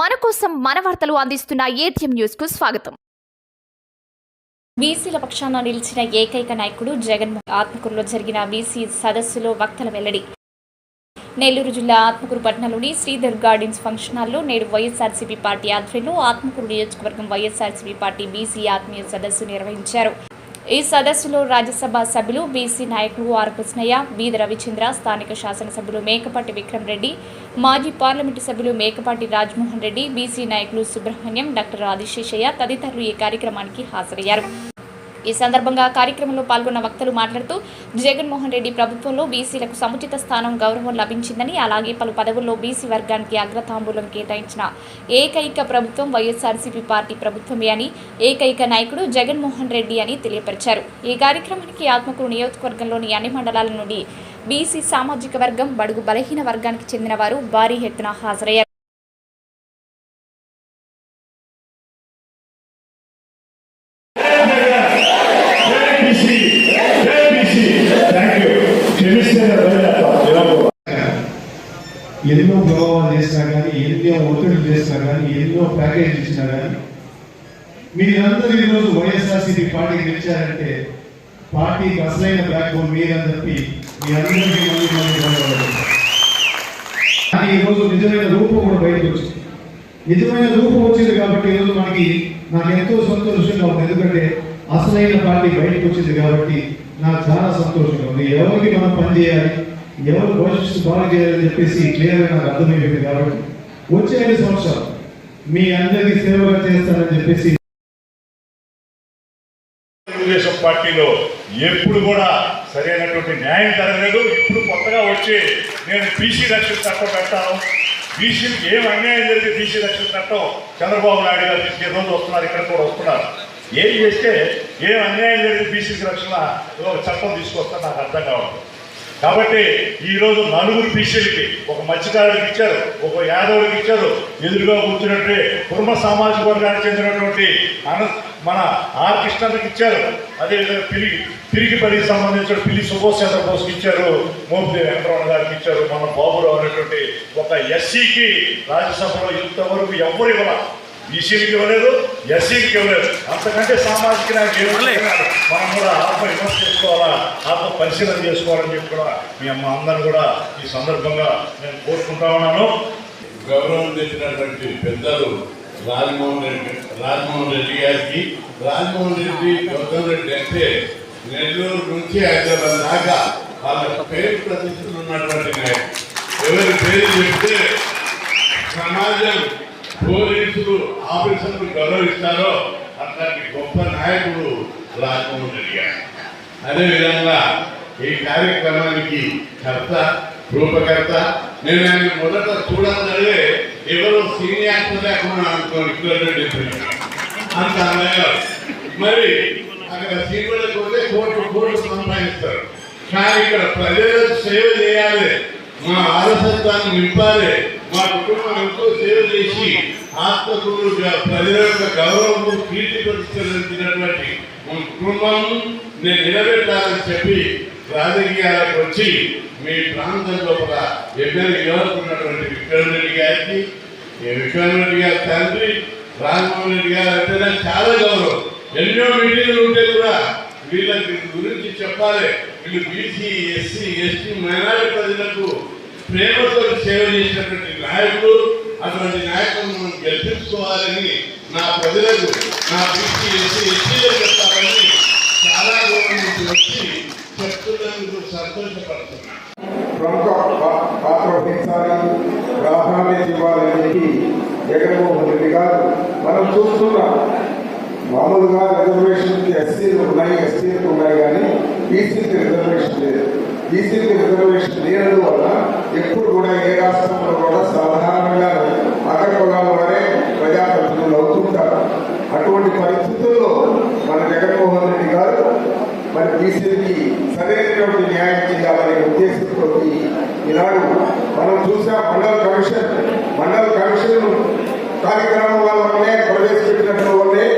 మన కోసం మన వార్తలు అందిస్తున్న ఏటీఎం న్యూస్కు స్వాగతం. బీసీల పక్షాన నిలిచిన ఏకైక నాయకుడు జగన్మోహన్ ఆత్మకూరులో జరిగిన బీసీ సదస్సులో వక్తల వెల్లడి. నెల్లూరు జిల్లా ఆత్మకూరు పట్టణంలోని శ్రీధర్ గార్డెన్స్ ఫంక్షన్ హాల్లో నేడు వైఎస్ఆర్సీపీ పార్టీ ఆధ్వర్యంలో ఆత్మకూరు నియోజకవర్గం వైఎస్ఆర్సీపీ పార్టీ బీసీ ఆత్మీయ సదస్సు నిర్వహించారు. ఈ సదస్సులో రాజ్యసభ సభ్యులు బీసీ నాయకులు ఆర్ కృష్ణయ్య బీద రవిచంద్ర స్థానిక శాసనసభ్యులు మేకపాటి విక్రమ్ రెడ్డి మాజీ పార్లమెంటు సభ్యులు మేకపాటి రాజ్మోహన్ రెడ్డి బీసీ నాయకులు సుబ్రహ్మణ్యం డాక్టర్ ఆదిశేషయ్య తదితరులు ఈ కార్యక్రమానికి హాజరయ్యారు. ఈ సందర్భంగా కార్యక్రమంలో పాల్గొన్న వక్తలు మాట్లాడుతూ జగన్మోహన్ రెడ్డి ప్రభుత్వంలో బీసీలకు సముచిత స్థానం గౌరవం లభించిందని అలాగే పలు పదవుల్లో బీసీ వర్గానికి అగ్రతాంబూలం కేటాయించిన ఏకైక ప్రభుత్వం వైఎస్ఆర్సీపీ పార్టీ ప్రభుత్వమే అని ఏకైక నాయకుడు జగన్మోహన్ రెడ్డి అని తెలియపరిచారు. ఈ కార్యక్రమానికి ఆత్మకూరు నియోజకవర్గంలోని అన్ని మండలాల నుండి బీసీ సామాజిక వర్గం బడుగు బలహీన వర్గానికి చెందిన వారు భారీ ఎత్తున హాజరయ్యారు. ఎన్నో ప్రభావాలు చేసినా కానీ ఎన్నో ఒత్తిడి చేసినా కానీ ఎన్నో ప్యాకేజ్ ఇచ్చినా కానీ మీరందరూ ఈరోజు వైఎస్ఆర్సీపీ పార్టీకి గెలిచారంటే పార్టీకి అసలైన బ్యాక్ బోన్ మీరని చెప్పి మీ అందరికీ మళ్ళీ మళ్ళీ ధన్యవాదాలు. కానీ ఈరోజు నిజమైన రూపం కూడా బయటకు వచ్చింది నిజమైన రూపం వచ్చింది కాబట్టి ఈరోజు మనకి నాకు ఎంతో సంతోషంగా ఉంది ఎందుకంటే అసలైన పార్టీ బయటకు వచ్చింది కాబట్టి నాకు చాలా సంతోషంగా ఉంది. ఎవరికి మనం పనిచేయాలి ఎవరు భవిష్యత్తు బాగా చేయాలని చెప్పేసి క్లియర్గా నాకు అర్థమైపోయింది కాబట్టి వచ్చే ఐదు సంవత్సరాలు మీ అందరికీ సేవగా చేస్తానని చెప్పేసి తెలుగుదేశం పార్టీలో ఎప్పుడు కూడా సరైనటువంటి న్యాయం జరగలేదు. ఇప్పుడు కొత్తగా వచ్చి నేను బీసీ రక్షణ చట్టం పెడతాను. బీసీకి ఏం అన్యాయం జరిగితే బీసీ రక్షణ చట్టం చంద్రబాబు నాయుడు గారు తీసుకే రోజు వస్తున్నారు ఇక్కడ కూడా వస్తున్నారు. ఏం చేస్తే ఏం అన్యాయం జరిగింది బీసీకి రక్షణ? ఒక చట్టం తీసుకొస్తా నాకు అర్థం కావాలి కాబట్టి ఈరోజు నలుగురు బీసీలకి ఒక మత్స్యకారుడికి ఇచ్చారు ఒక యాదవుడికి ఇచ్చారు. ఎదురుగా కూర్చున్నట్టు కుర్మ సామాజిక వర్గానికి చెందినటువంటి అన మన ఆర్ కృష్ణకి ఇచ్చారు. అదేవిధంగా పిరిగి పిరిగిపల్లికి సంబంధించిన పిల్లి సుభాష్ చంద్రబోస్కి ఇచ్చారు మోపిదేవి వెంకటరమణ గారికి ఇచ్చారు మన బాబురావు అనేటువంటి ఒక ఎస్సీకి రాజ్యసభలో ఇంతవరకు ఎవరు ఇవ్వాలి? బీసీలకు ఇవ్వలేదు ఎస్సీకి ఇవ్వలేదు. అంతకంటే సామాజిక నాయకులు ఏమన్నారు మనం కూడా ఆత్మ విమర్శ చేసుకోవాలా? ఆత్మ పరిశీలన చేసుకోవాలని చెప్పి కూడా మీ అమ్మ అందరిని కూడా ఈ సందర్భంగా నేను కోరుకుంటా ఉన్నాను. గౌరవం తెచ్చినటువంటి పెద్దలు రాజమోహన్ రెడ్డి రాజమోహన్ రెడ్డి గారికి రాజమోహన్ రెడ్డి గౌతమ్ రెడ్డి అంటే నెల్లూరు నుంచి హైదరాబాద్ దాకా వాళ్ళ పేరు ప్రతిష్టలు ఉన్నటువంటి నాయకుడు. ఎవరి పేరు చెప్తే సమాజం పోలీసులు ఆఫీసర్లు గౌరవిస్తారో అట్లాంటి గొప్ప నాయకుడు రాజమోహన్ రెడ్డి గారు. అదేవిధంగా ఈ కార్యక్రమానికి కర్త రూపకర్త నేను ఆయన మొదట చూడాలంటే ఎవరో సీనియర్ లేకుండా అనుకోండి అంత మరి అక్కడ సీనియర్లకు పోతే కోట్లు కోట్లు సంపాదిస్తారు. కానీ ఇక్కడ ప్రజలకు సేవ చేయాలి. మా ఆలసత్వాన్ని నింపాలి. మా కుటుంబం ఎంతో సేవ చేసి ఆత్మకులు ప్రజల యొక్క గౌరవం కీర్తి ప్రతిష్టటువంటి మా కుటుంబం నేను నిలబెట్టాలని చెప్పి రాజకీయాలకు వచ్చి మీ ప్రాంతం లోపల ఎన్నెలు ఎవరుకున్నటువంటి విక్రమ్ రెడ్డి గారికి విక్రమ్ రెడ్డి గారి తండ్రి రాజమోహన్ రెడ్డి గారు అంటే నాకు చాలా గౌరవం. ఎన్నో మీటింగ్లు ఉంటే కూడా వీళ్ళకి గురించి చెప్పాలి. వీళ్ళు బీసీ ఎస్సీ ఎస్టీ మైనారిటీ ప్రజలకు ప్రేమతో సేవ చేసినటువంటి నాయకులు అటువంటి నాయకులను మనం గెలిపించుకోవాలని నా ప్రజలకు నా బీసీ ఎస్సీ ఎస్టీలకు చెప్తారని చాలా దూరం నుంచి వచ్చి చెప్తున్నందుకు సంతోషపడుతున్నాను. ప్రముఖ పాత్ర వహించాలి ప్రాధాన్యత ఇవ్వాలని జగన్మోహన్ రెడ్డి గారు మనం చూస్తున్నాం. మామూలుగా రిజర్వేషన్కి ఎస్సీలు ఉన్నాయి ఎస్సీలకు ఉన్నాయి కానీ బీసీకి రిజర్వేషన్ లేదు. బీసీకి రిజర్వేషన్ లేనందువల్ల ఎప్పుడు కూడా ఏ రాష్ట్రంలో కూడా సాధారణంగా అగ్ర కులాల వారే ప్రజాప్రతినిధులు అవుతుంటారు. అటువంటి పరిస్థితుల్లో మన జగన్మోహన్ రెడ్డి గారు మరి బీసీలకి సరైనటువంటి న్యాయం చేయాలనే ఉద్దేశంతో ఈనాడు మనం చూసాం మండల కమిషన్ మండల కమిషన్ కార్యక్రమం వల్లనే ప్రవేశపెట్టినట్టు వల్లే